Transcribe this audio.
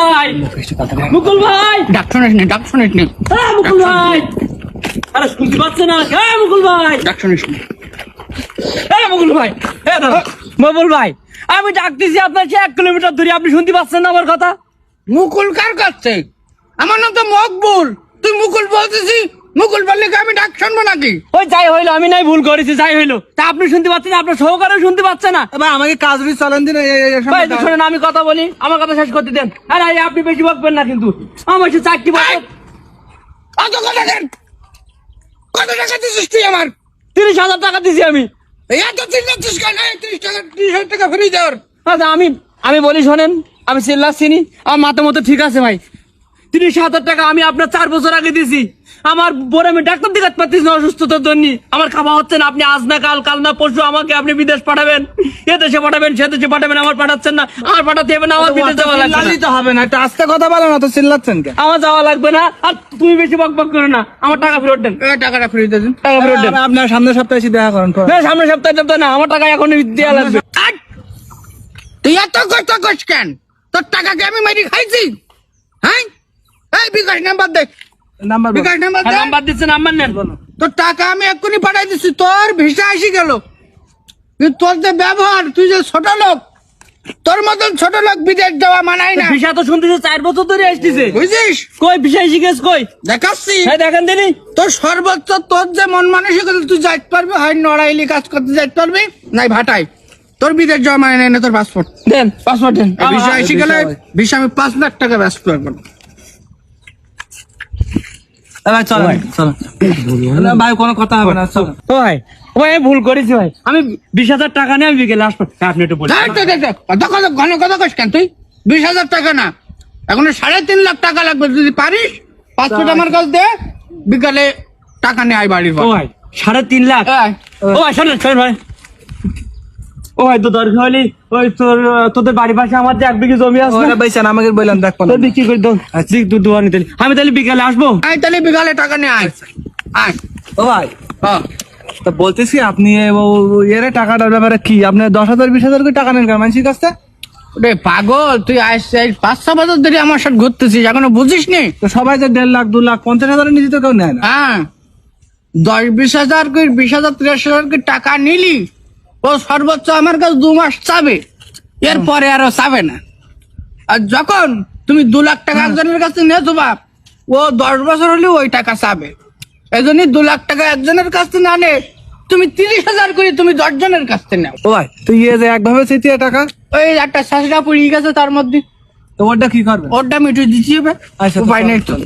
ভাই। মুকুল ভাই। ডাক্তার শুনিস ডাক্তার ডাক শুনিস নি হ্যাঁ মুকুল ভাই। আরে শুনতে পাচ্ছে না। হ্যাঁ মুকুল ভাই। ডাক্তার শুনিস হ্যাঁ মুকুল ভাই। হ্যাঁ দাদা। মুকুল ভাই আমি ডাকতেছি আপনার সে এক কিলোমিটার দূরে। আপনি শুনতে পাচ্ছেন না আমার কথা? মুকুল কার কাছে? আমার নাম তো মকবুল। তুই মুকুল বলতেছি মুকুল বললে কি আমি ডাক শুনব নাকি? ওই যাই হইল আমি নাই ভুল করেছি যাই হইল। তা আপনি শুনতে পাচ্ছেন আপনার সহকারেও শুনতে পাচ্ছে না। ভাই আমাকে কাজ চালান দিন ভাই শোনেন আমি কথা বলি আমার কথা শেষ করতে দেন। আরে এই আপনি বেশি বকবেন না কিন্তু। আমার সে চাকরি কত কথা কেন কত টাকা দিছিস তুই আমার? তিরিশ হাজার টাকা দিছি আমি। এত তিন এই তিরিশ টাকা তিরিশ হাজার টাকা ফ্রি দেওয়ার। আচ্ছা আমি আমি বলি শোনেন আমি চিল্লাচ্ছিনি আমার মাথা মতো ঠিক আছে ভাই। তিরিশ হাজার টাকা আমি আপনার চার বছর আগে দিছি। আমার বড় আমি ডাক্তার দেখাতে পারতেছি না অসুস্থতার জন্য। আমার খাওয়া হচ্ছে না আপনি আজ না কাল কাল না পরশু আমাকে আপনি বিদেশ পাঠাবেন। এ দেশে পাঠাবেন সে দেশে পাঠাবেন আমার পাঠাচ্ছেন না। আমার পাঠাতে হবে না আমার বিদেশ যাওয়া লাগবে না। হবে না একটা আস্তে কথা বলো না তো চিল্লাচ্ছেন কে আমার যাওয়া লাগবে না আর তুমি বেশি বক বক করো না। আমার টাকা ফেরত দেন। টাকাটা ফ্রি দিয়ে দিন। টাকা ফেরত দেন। আপনার সামনের সপ্তাহে এসে দেখা করেন না সামনের সপ্তাহে সপ্তাহে না আমার টাকা এখন দেওয়া লাগবে! তুই এত কষ্ট করছ কেন? তোর টাকাকে আমি মারি খাইছি? হ্যাঁ? এই বিকাশ নাম্বার দেখ নাম্বার বিকাশ নাম্বার হ্যাঁ, দে। নাম্বার দিচ্ছেন নাম্বার নেন। তোর টাকা আমি এক্ষুনি পাঠাই দিচ্ছি তোর ভিসা আসি গেল। কিন্তু তোর যে ব্যবহার তুই যে ছোট লোক তোর মতন ছোট লোক বিদেশ যাওয়া মানাই না। ভিসা তো শুনতেছে চার বছর ধরে আসতেছে। বুঝিস? কই ভিসা শিখেছ কই? দেখাচ্ছি। হ্যাঁ দেখেন দিনি তোর সর্বোচ্চ তোর যে মন মানসিকতা তুই যাইতে পারবি হয় নড়াইলি কাজ করতে যাইতে পারবি নাই ভাটাই। তোর বিদেশ যাওয়া মানে নাই না তোর পাসপোর্ট দেন পাসপোর্ট দেন। ভিসা এসে গেলে ভিসা আমি পাঁচ লাখ টাকা ব্যস্ত করব ভাই চলো চলো। ভাই কোনো কথা হবে না চলো। ভাই ভাই ভুল করেছি ভাই। আমি বিশ হাজার টাকা নিয়ে আমি বিকেলে আসব। হ্যাঁ, আপনি একটু বলুন। ঘন কথা কস কেন তুই? বিশ হাজার টাকা না। এখন সাড়ে তিন লাখ টাকা লাগবে যদি পারিস পাসপোর্ট আমার কাছে দে বিকালে টাকা নিয়ে আয় বাড়ির ভাই সাড়ে তিন লাখ। আয়। ও ভাই শোনেন শোনেন ভাই। ও ভাই তো দরকার হলে? ওই তোর তোদের বাড়ির পাশে আমার যে এক বিঘে জমি আছে না, বেচেন আমাকে বললেন দেখ তোর বিক্রি করে দাও। দিক দু দোয়ানি দিলি আমি তাহলে বিকেলে আসব। আয় তাহলে বিকালে টাকা নিয়ে আয়। আয়। ও ভাই হ্যাঁ। তা বলতেছি আপনি এর টাকাটার ব্যাপারে কি? আপনি দশ হাজার বিশ হাজার করে টাকা নেন কেন মানুষের কাছ থেকে? রে পাগল তুই আইস এই পাঁচ ছ বছর ধরে আমার সাথে ঘুরতেছিস এখনও বুঝিস নি তো সবাই যে দেড় লাখ দু লাখ পঞ্চাশ হাজারের নিচে তো কেউ নেয় না। হ্যাঁ। দশ বিশ হাজার করে বিশ হাজার ত্রিশ হাজার করে টাকা নিলি? ও সর্বোচ্চ আমার কাছে দু মাস চাবে। এরপরে আরও চাবে না। আর যখন তুমি দু লাখ টাকা একজনের কাছে নিয়েছো বাপ ও দশ বছর হলে ওই টাকা চাবে। এই জন্যই দু লাখ টাকা একজনের কাছ থেকে না নে তুমি তিরিশ হাজার করে তুমি দশ জনের কাছ থেকে নাও। ও ভাই তুই ইয়ে যে একভাবে চেতিয়ে টাকা? ওই একটা শাসিটা পড়িয়ে গেছে তার মধ্যে। তো ওটা কি করবে? ওরটা মিটু দিচ্ছি হবে আচ্ছা, তো উপায় নেই তো চল।